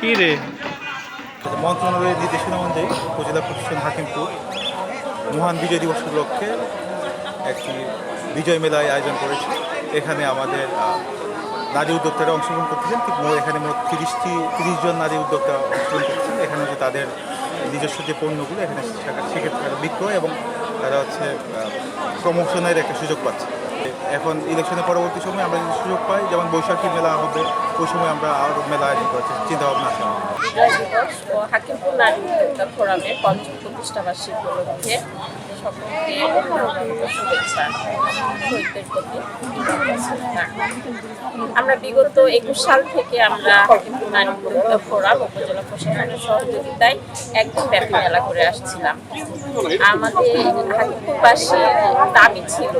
কি রে? মন্ত্রণালয়ের নির্দেশনা অনুযায়ী উপজেলা প্রশাসন হাকিমপুর মহান বিজয় দিবস উপলক্ষে একটি বিজয় মেলায় আয়োজন করেছে। এখানে আমাদের নারী উদ্যোক্তারা অংশগ্রহণ করতেছেন। এখানে মোট তিরিশটি, তিরিশ জন নারী উদ্যোক্তা অংশগ্রহণ করতেছেন। এখানে হচ্ছে তাদের নিজস্ব যে পণ্যগুলো, এখানে সেক্ষেত্রে বিক্রয় এবং তারা হচ্ছে প্রমোশনের একটা সুযোগ পাচ্ছে। এখন ইলেকশনের পরবর্তী সময় আমরা যদি সুযোগ পাই, যেমন বৈশাখী মেলা হবে, ওই সময় আমরা আরও মেলা আয়োজন করার চিন্তা ভাবনা আছে হাকিমপুর নারী উদ্যোক্তা ফোরামে পঞ্চম উপলক্ষে সকলকে শুভেচ্ছা। শহীদদের আমরা বিগত একুশ সাল থেকে আমরা হাকিমপুর নারী উদ্যোক্তা ফোরাম, উপজেলা প্রশাসনের সহযোগিতায় একদিন ব্যাপী মেলা করে আসছিলাম। আমাদের হাকিমপুরবাসীর দাবি ছিল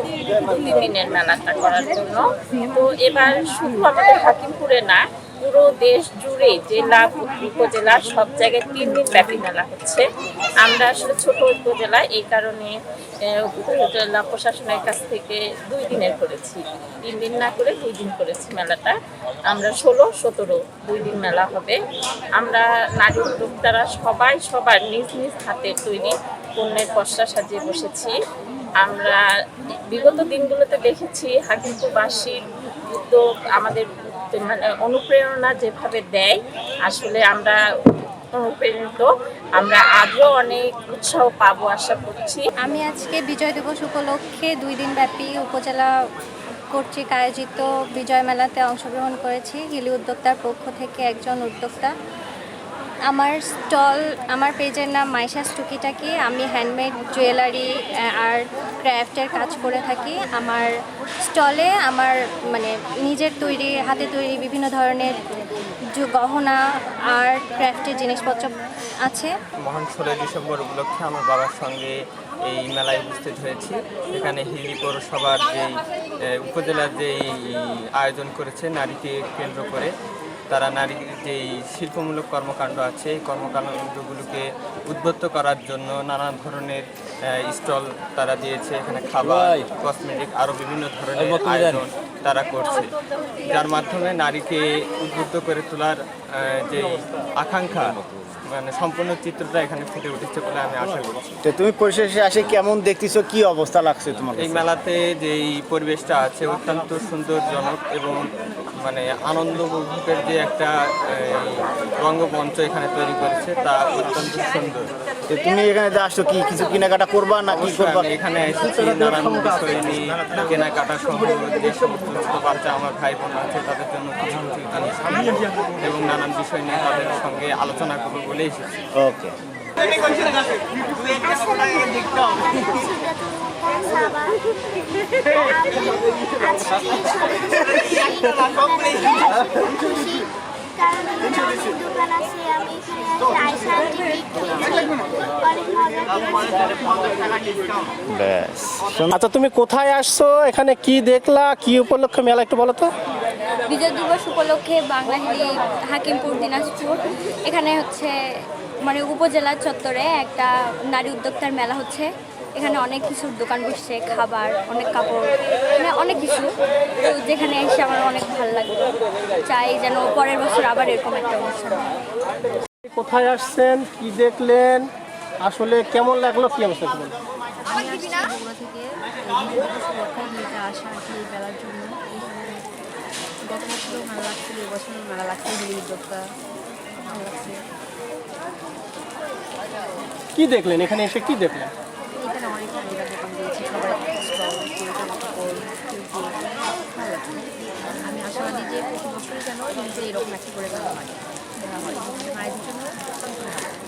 দুই দিনের মেলাটা করার জন্য। তো এবার শুধু আমাদের হাকিমপুরে না পুরো দেশ জুড়ে জেলা উপজেলা সব জায়গায় তিন দিন ব্যাপী মেলা হচ্ছে। আমরা আসলে ছোট উপজেলা, এই কারণে উপজেলা প্রশাসনের কাছ থেকে দুই দিনের করেছি। তিন দিন না করে দুই দিন করেছি মেলাটা। আমরা ষোলো, সতেরো দুই দিন মেলা হবে। আমরা নারী উদ্যোক্তারা সবাই, সবার নিজ নিজ হাতে তৈরি পণ্যের পশরা সাজিয়ে বসেছি। আমরা বিগত দিনগুলোতে দেখেছি হাকিমপুরবাসীর উদ্যোগ, আমাদের অনুপ্রেরণা যেভাবে দেয়, আসলে আমরা অনুপ্রেরিত। আমরা আজও অনেক উৎসাহ পাবো, আশা করছি। আমি আজকে বিজয় দিবস উপলক্ষে দুই দিন ব্যাপী উপজেলা কর্তৃক আয়োজিত বিজয় মেলাতে অংশগ্রহণ করেছি। হিলি উদ্যোক্তার পক্ষ থেকে একজন উদ্যোক্তা। আমার স্টল, আমার পেজের নাম মাইশাস টুকিটাকি আমি হ্যান্ডমেড জুয়েলারি আর ক্রাফটের কাজ করে থাকি। আমার স্টলে আমার মানে নিজের তৈরি, হাতে তৈরি বিভিন্ন ধরনের গহনা আর ক্রাফটের জিনিসপত্র আছে। মহান ষোলোই ডিসেম্বর উপলক্ষে আমার বাবার সঙ্গে এই মেলায় উপস্থিত হয়েছি। এখানে হিলি পৌরসভার যেই উপজেলার যেই আয়োজন করেছে, নারীকে কেন্দ্র করে তারা নারীর যে শিল্পমূলক কর্মকাণ্ড আছে এই কর্মকাণ্ডগুলোকে উদ্বুদ্ধ করার জন্য নানা ধরনের স্টল তারা দিয়েছে। এখানে খাবার কসমেটিক আরও বিভিন্ন ধরনের আয়োজন। তারা করছে। যার মাধ্যমে নারীকে উদ্বুদ্ধ করে তোলার যেই আকাঙ্ক্ষা মানে সম্পূর্ণ চিত্রটা এখানে ফুটে উঠেছে বলে আমি আশা করছি। তো তুমি পরিশেষে আসে কেমন দেখতেছো? কি অবস্থা লাগছে তোমার এই মেলাতে যেই পরিবেশটা আছে অত্যন্ত সুন্দরজনক এবং মানে আনন্দ উপভোগের যে একটা রঙ্গমঞ্চ এখানে তৈরি করেছে তা অত্যন্ত সুন্দর। তো তুমি এখানে যে আসছো কি কিছু কেনাকাটা করবা না কি করবা? এখানে এসেছি নানান বিষয় নিয়ে কেনাকাটা সহ যে সমস্ত ছোট বাচ্চা আমার ভাই বোন আছে তাদের জন্য কিছু চিন্তা এবং নানান বিষয় নিয়ে তাদের সঙ্গে আলোচনা করব বলে এসেছি। ওকে কারণ দোকান আছে আমি আচ্ছা তুমি কোথায় আসছো? এখানে কি দেখলা? কি উপলক্ষে মেলা একটু বলো তো। বিজয় দিবস উপলক্ষে বাংলাহিলি হাকিমপুর দিনাজপুর। এখানে হচ্ছে মানে উপজেলা চত্বরে একটা নারী উদ্যোক্তার মেলা হচ্ছে। এখানে অনেক কিছুর দোকান বসছে খাবার অনেক কাপড় মানে অনেক কিছু। তো যেখানে এসে আমার অনেক ভালো লাগল। চাই যেন পরের বছর আবার এরকম একটা অনুষ্ঠান কোথায় আসছেন? কি দেখলেন? আসলে কেমন লাগল কি অবস্থা একটু বলো। বগুড়া থেকে। এই আসা আর কি এই জন্য। গত বছরও মেলা লাগছিল এবছরও মেলা লাগছে হিলি উদ্যোক্তা ভালো লাগছে। কি দেখলেন? এখানে এসে কি দেখলেন এখানে অনেক নারীরা দোকান দিয়েছে সবাই স্টল কেউ জামা কাপড় কেউ কেউ ভালো লাগছে যে প্রতি বছরই যেন নিজে এরকম একটা করে মেলা হয়। হয়। নারীদের জন্য